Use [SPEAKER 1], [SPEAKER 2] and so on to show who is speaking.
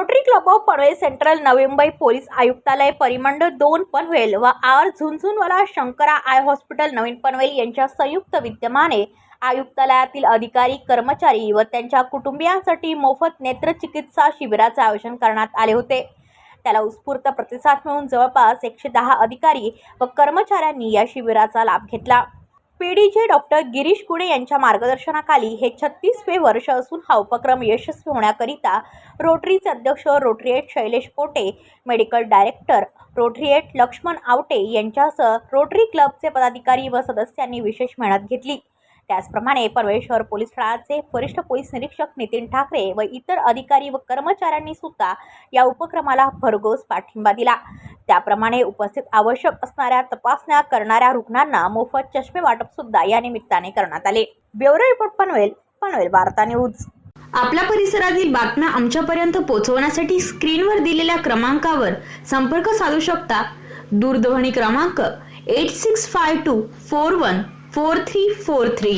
[SPEAKER 1] Rotary Club of Panvel Central Navi Mumbai police आयुक्तालय परिमंडळ दोन पनवेल व R Jhunjhunwala Shankara eye hospital नवीन पनवेल यांच्या संयुक्त विद्यमाने आयुक्तालयातील अधिकारी कर्मचारी व त्यांच्या कुटुंबियांसाठी मोफत नेत्रचिकित्सा शिबिराचे आयोजन करण्यात आले होते. त्याला उत्स्फूर्त प्रतिसाद मिळून जवळपास एकशे दहा अधिकारी व कर्मचाऱ्यांनी या शिबिराचा लाभ घेतला. पीडीजे डॉक्टर गिरीश कुडे यांच्या मार्गदर्शनाखाली हे छत्तीसवे वर्ष असून हा उपक्रम यशस्वी होण्याकरिता रोटरीचे अध्यक्ष Rotarian Shailesh Pote medical director Rotarian Laxman Awate यांच्यासह रोटरी क्लबचे पदाधिकारी व सदस्यांनी विशेष मेहनत घेतली. त्याचप्रमाणे पनवेल शहर पोलीस ठाण्याचे वरिष्ठ पोलीस निरीक्षक नितीन ठाकरे व इतर अधिकारी व कर्मचाऱ्यांनी सुद्धा या उपक्रमाला भरघोस पाठिंबा दिला. त्याप्रमाणे उपस्थित आवश्यक असणाऱ्या तपासण्या करणाऱ्या रुग्णांना मोफत चष्मे वाटप सुद्धा या निमित्ताने करण्यात आले. ब्युरो रिपोर्ट पनवेल पनवेल वार्ता न्यूज.
[SPEAKER 2] आपल्या परिसरातील बातम्या आमच्यापर्यंत पोहोचवण्यासाठी स्क्रीनवर दिलेल्या क्रमांकावर संपर्क साधू शकता. दूरध्वनी क्रमांक eight six five two four one four three four three.